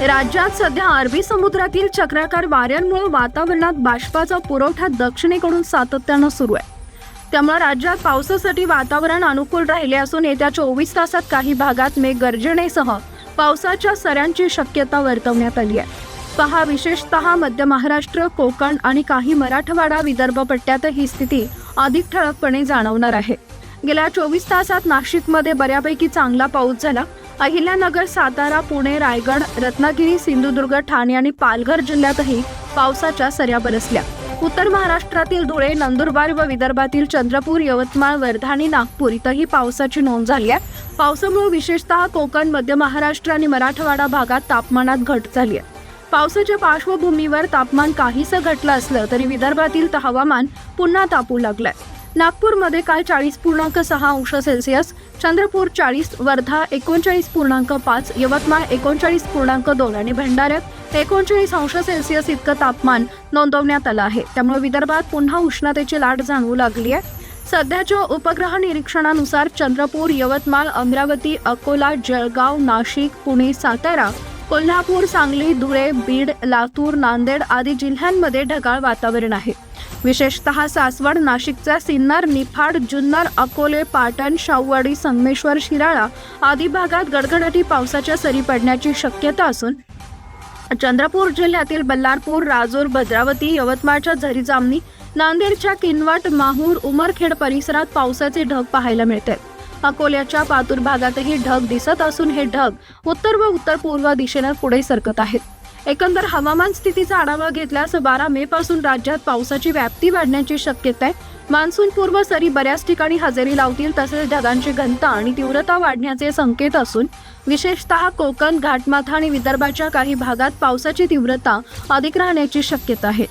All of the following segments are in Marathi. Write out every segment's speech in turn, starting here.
राज्यात सध्या अरबी समुद्रातील चक्राकार वाऱ्यांमुळे वातावरणात बाष्पाचा पुरवठा दक्षिणेकडून सातत्यानं सुरू आहे. त्यामुळे राज्यात पावसासाठी वातावरण अनुकूल राहिले असून येत्या चोवीस तासात काही भागात मेघगर्जनेसह पावसाच्या सऱ्यांची शक्यता वर्तवण्यात आली आहे. पहा विशेषतः मध्य महाराष्ट्र कोकण आणि काही मराठवाडा विदर्भ पट्ट्यात ही स्थिती अधिक ठळकपणे जाणवणार आहे. गेल्या चोवीस तासात नाशिकमध्ये बऱ्यापैकी चांगला पाऊस झाला. अहिल्यानगर सातारा पुणे रायगड रत्नागिरी सिंधुदुर्ग ठाणे आणि पालघर जिल्ह्यातही पावसाच्या सऱ्या बरसल्या. उत्तर महाराष्ट्रातील धुळे नंदुरबार व विदर्भातील चंद्रपूर यवतमाळ वर्धा आणि नागपूर इथंही पावसाची नोंद झाली आहे. पावसामुळे विशेषतः कोकण मध्य महाराष्ट्र आणि मराठवाडा भागात तापमानात घट झाली आहे. पावसाच्या पार्श्वभूमीवर तापमान काहीसं घटलं असलं तरी विदर्भातील हवामान पुन्हा तापू लागलंय. नागपूरमध्ये काल चाळीस पूर्णांक सहा अंश सेल्सिअस चंद्रपूर चाळीस वर्धा एकोणचाळीस पूर्णांक पाच यवतमाळ एकोणचाळीस पूर्णांक दोन आणि भंडाऱ्यात एकोणचाळीस अंश सेल्सिअस इतकं तापमान नोंदवण्यात आलं आहे. त्यामुळे विदर्भात पुन्हा उष्णतेची लाट जाणवू लागली आहे. सध्याच्या उपग्रह निरीक्षणानुसार चंद्रपूर यवतमाळ अमरावती अकोला जळगाव नाशिक पुणे सातारा कोल्हापूर सांगली धुळे बीड लातूर नांदेड आदी जिल्ह्यांमध्ये ढगाळ वातावरण आहे. विशेषतः सासवड नाशिकचा सिन्नर निफाड जुन्नर अकोले पाटण शाहूवाडी संगमेश्वर शिराळा आदी भागात गडगडाटी पावसाच्या सरी पडण्याची शक्यता असून चंद्रपूर जिल्ह्यातील बल्लारपूर राजूर भद्रावती यवतमाळच्या झरी जामणी नांदेडच्या किनवट माहूर उमरखेड परिसरात पावसाचे ढग पाहायला मिळते. अकोल्याच्या पातूर भागातही ढग दिसत असून हे ढग उत्तर व उत्तर पूर्व दिशेनं पुढे सरकत आहेत. एकंदर हवामान स्थितीचा आढावा घेतल्यास बारा मे पासून राज्यात पावसाची व्याप्ती वाढण्याची शक्यता आहे. मान्सून पूर्व सरी बऱ्याच ठिकाणी हजेरी लावतील तसेच ढगांची घनता आणि तीव्रता वाढण्याचे संकेत असून विशेषतः कोकण घाटमाथा आणि विदर्भाच्या काही भागात पावसाची तीव्रता अधिक राहण्याची शक्यता आहे.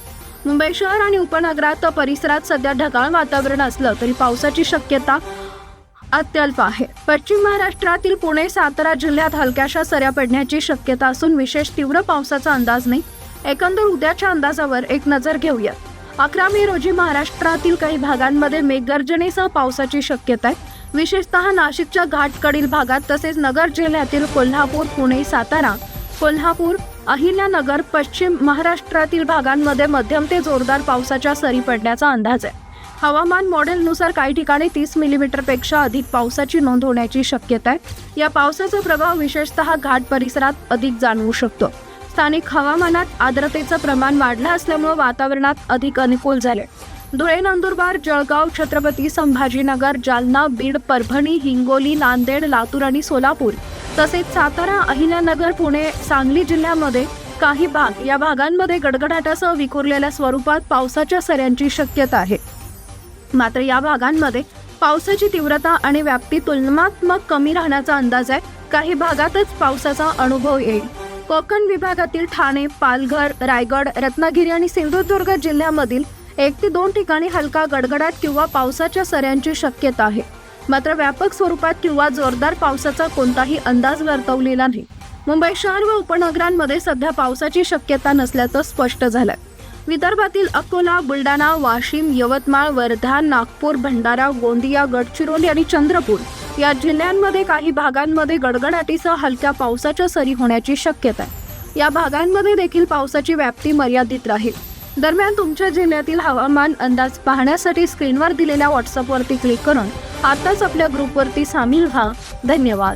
मुंबई शहर आणि उपनगरात परिसरात सध्या ढगाळ वातावरण असलं तरी पावसाची शक्यता अत्यल्प आहे. पश्चिम महाराष्ट्रातील पुणे सातारा जिल्ह्यात हलक्याशा सऱ्या पडण्याची शक्यता असून विशेष तीव्र पावसाचा अंदाज नाही. एकंदर उद्याच्या अंदाजावर एक नजर घेऊया. अकरा मे रोजी महाराष्ट्रातील काही भागांमध्ये मेघगर्जनेसह पावसाची शक्यता आहे. विशेषतः नाशिकच्या घाटकडील भागात तसेच नगर जिल्ह्यातील कोल्हापूर पुणे सातारा कोल्हापूर अहिल्यानगर पश्चिम महाराष्ट्रातील भागांमध्ये मध्यम ते जोरदार पावसाच्या सरी पडण्याचा अंदाज आहे. हवामान मॉडेलनुसार काही ठिकाणी तीस मिलीमीटरपेक्षा अधिक पावसाची नोंद होण्याची शक्यता आहे. या पावसाचा प्रभाव विशेषतः घाट परिसरात अधिक जाणवू शकतो. स्थानिक हवामानात आर्द्रतेचं प्रमाण वाढलं असल्यामुळे वातावरणात अधिक अनुकूल झाले धुळे नंदुरबार जळगाव छत्रपती संभाजीनगर जालना बीड परभणी हिंगोली नांदेड लातूर आणि सोलापूर तसेच सातारा अहिल्यानगर पुणे सांगली जिल्ह्यामध्ये काही भाग या भागांमध्ये गडगडाटासह विखुरलेल्या स्वरूपात पावसाच्या सऱ्यांची शक्यता आहे. मात्र या भागांमध्ये पावसाची तीव्रता आणि व्याप्ती तुलनात्मक कमी राहण्याचा अंदाज आहे. काही भागातच पावसाचा अनुभव येईल. कोकण विभागातील ठाणे पालघर रायगड रत्नागिरी आणि सिंधुदुर्ग जिल्ह्यामधील एक ते दोन ठिकाणी हलका गडगडाट किंवा पावसाच्या सऱ्यांची शक्यता आहे. मात्र व्यापक स्वरूपात किंवा जोरदार पावसाचा कोणताही अंदाज वर्तवलेला नाही. मुंबई शहर व उपनगरांमध्ये सध्या पावसाची शक्यता नसल्याचं स्पष्ट झालं विदर्भातील अकोला बुलढाणा वाशिम यवतमाळ वर्धा नागपूर भंडारा गोंदिया गडचिरोली आणि चंद्रपूर या जिल्ह्यांमध्ये काही भागांमध्ये गडगडाटीसह हलक्या पावसाच्या सरी होण्याची शक्यता आहे. या भागांमध्ये देखील पावसाची व्याप्ती मर्यादित राहील. दरम्यान तुमच्या जिल्ह्यातील हवामान अंदाज पाहण्यासाठी स्क्रीनवर दिलेल्या व्हॉट्सअपवरती क्लिक करून आताच आपल्या ग्रुपवरती सामील व्हा. धन्यवाद.